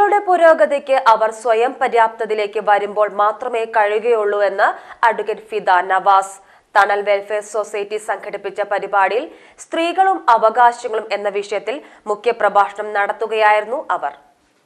സ്ത്രീകളുടെ പുരോഗതിക്ക് അവർ സ്വയം പര്യാപ്തതയിലേക്ക് വരുമ്പോൾ മാത്രമേ കഴിയുകയുള്ളൂ എന്ന് അഡ്വക്കേറ്റ് ഫിദ നവാസ്. തണൽ വെൽഫെയർ സൊസൈറ്റി സംഘടിപ്പിച്ച പരിപാടിയിൽ സ്ത്രീകളും അവകാശങ്ങളും എന്ന വിഷയത്തിൽ മുഖ്യപ്രഭാഷണം നടത്തുകയായിരുന്നു അവർ.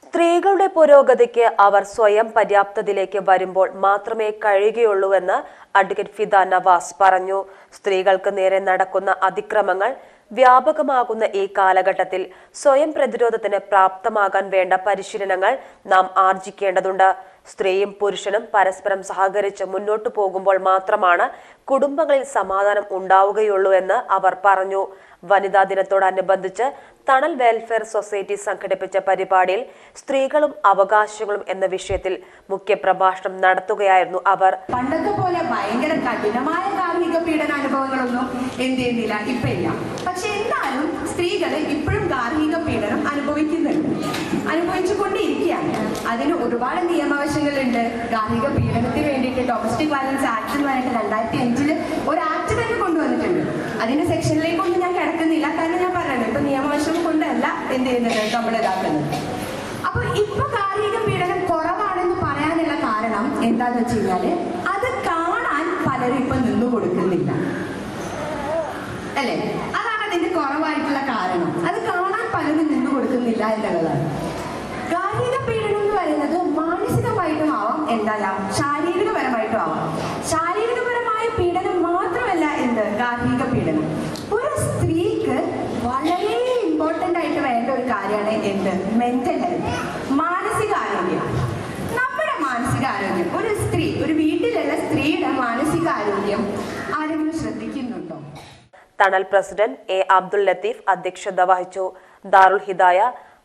സ്ത്രീകളുടെ പുരോഗതിക്ക് അവർ സ്വയം പര്യാപ്തതയിലേക്ക് വരുമ്പോൾ മാത്രമേ കഴിയുകയുള്ളൂ എന്ന് അഡ്വക്കേറ്റ് ഫിദ നവാസ് പറഞ്ഞു. സ്ത്രീകൾക്ക് നേരെ നടക്കുന്ന അതിക്രമങ്ങൾ വ്യാപകമാകുന്ന ഈ കാലഘട്ടത്തിൽ സ്വയം പ്രതിരോധത്തിന് പ്രാപ്തമാകാൻ വേണ്ട പരിശീലനങ്ങൾ നാം ആർജിക്കേണ്ടതുണ്ട്. സ്ത്രീയും പുരുഷനും പരസ്പരം സഹകരിച്ച് മുന്നോട്ടു പോകുമ്പോൾ മാത്രമാണ് കുടുംബങ്ങളിൽ സമാധാനം ഉണ്ടാവുകയുള്ളൂ എന്ന് അവർ പറഞ്ഞു. വനിതാ ദിനത്തോടനുബന്ധിച്ച് തണൽ വെൽഫെയർ സൊസൈറ്റി സംഘടിപ്പിച്ച പരിപാടിയിൽ സ്ത്രീകളും അവകാശങ്ങളും എന്ന വിഷയത്തിൽ മുഖ്യപ്രഭാഷണം നടത്തുകയായിരുന്നു അവർ. പണ്ടത്തെ പോലെ ഭയങ്കര കഠിനമായ അനുഭവങ്ങളൊന്നും എന്ത് ചെയ്യുന്നില്ല ഇല്ല പക്ഷെ എന്നാലും സ്ത്രീകൾ ഇപ്പോഴും ഗാർഹിക പീഡനം അനുഭവിക്കുന്നുണ്ട്. അനുഭവിച്ചുകൊണ്ടിരിക്കുകയാണ് അതിന് ഒരുപാട് നിയമവശങ്ങളുണ്ട്. ഗാർഹിക പീഡനത്തിന് വേണ്ടിയിട്ട് ഡൊമസ്റ്റിക് വയലൻസ് ആക്ട് എന്ന് പറഞ്ഞിട്ട് രണ്ടായിരത്തി അഞ്ചിൽ ഒരു ആക്ട് തന്നെ കൊണ്ടുവന്നിട്ടുണ്ട്. അതിന്റെ സെക്ഷനിലേക്കൊന്നും ഞാൻ കിടക്കുന്നില്ല. കാരണം ഞാൻ പറഞ്ഞത് ഇപ്പൊ നിയമവശം കൊണ്ടല്ല എന്ത് ചെയ്യുന്നത് നമ്മൾ ഇതാക്കുന്നത്. അപ്പൊ ഇപ്പൊ ഗാർഹിക പീഡനം കുറവാണെന്ന് പറയാനുള്ള കാരണം എന്താന്ന് വെച്ച് കഴിഞ്ഞാൽ അത് കാണാൻ പലരും ഇപ്പൊ നിന്നു കൊടുക്കുന്നില്ല. അല്ലേ? അതാണ് അതിന്റെ കുറവായിട്ടുള്ള കാരണം. അത് കാണാൻ പലരും നിന്നു കൊടുക്കുന്നില്ല എന്നുള്ളതാണ് ഗാർഹിക പീഡനം എന്ന് പറയുന്നത് മാനസികമായിട്ടും ആവാം എന്തല്ല ശാരീരികപരമായിട്ടും ആവാം. ശാരീരികപരമായ പീഡനം മാത്രമല്ല എന്ത്? ഗാർഹിക പീഡനം. ഒരു സ്ത്രീക്ക് വളരെ ഇമ്പോർട്ടന്റ് ആയിട്ട് വേണ്ട ഒരു കാര്യമാണ് എന്ത്? മെന്റൽ ഹെൽത്ത് മാനസികാരോഗ്യം നമ്മുടെ മാനസികാരോഗ്യം. ഒരു സ്ത്രീ ഒരു വീട്ടിലുള്ള സ്ത്രീയുടെ മാനസികാരോഗ്യം തണൽ പ്രസിഡന്റ് എ അബ്ദുൽ ലത്തീഫ് അധ്യക്ഷത വഹിച്ചു. Darul Hidaya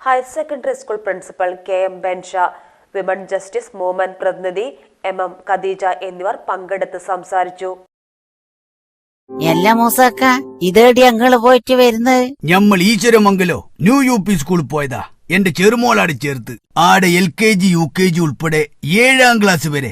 higher secondary school principal K M Bensha women justice movement പ്രതിനിധി എം എം ഖദീജ എന്നിവർ പങ്കെടുത്ത് സംസാരിച്ചു. എല്ലാ മൂസക്ക ഇതേടി ഞങ്ങൾ പോയിട്ട് വരുന്നത് ഞമ്മൾ ഈശ്വരമംഗലോ ന്യൂ യു പി സ്കൂളിൽ പോയതാ. എന്റെ ചെറുമോളാട് ചേർത്ത്. ആടെ L K G U K G ഉൾപ്പെടെ ഏഴാം ക്ലാസ് വരെ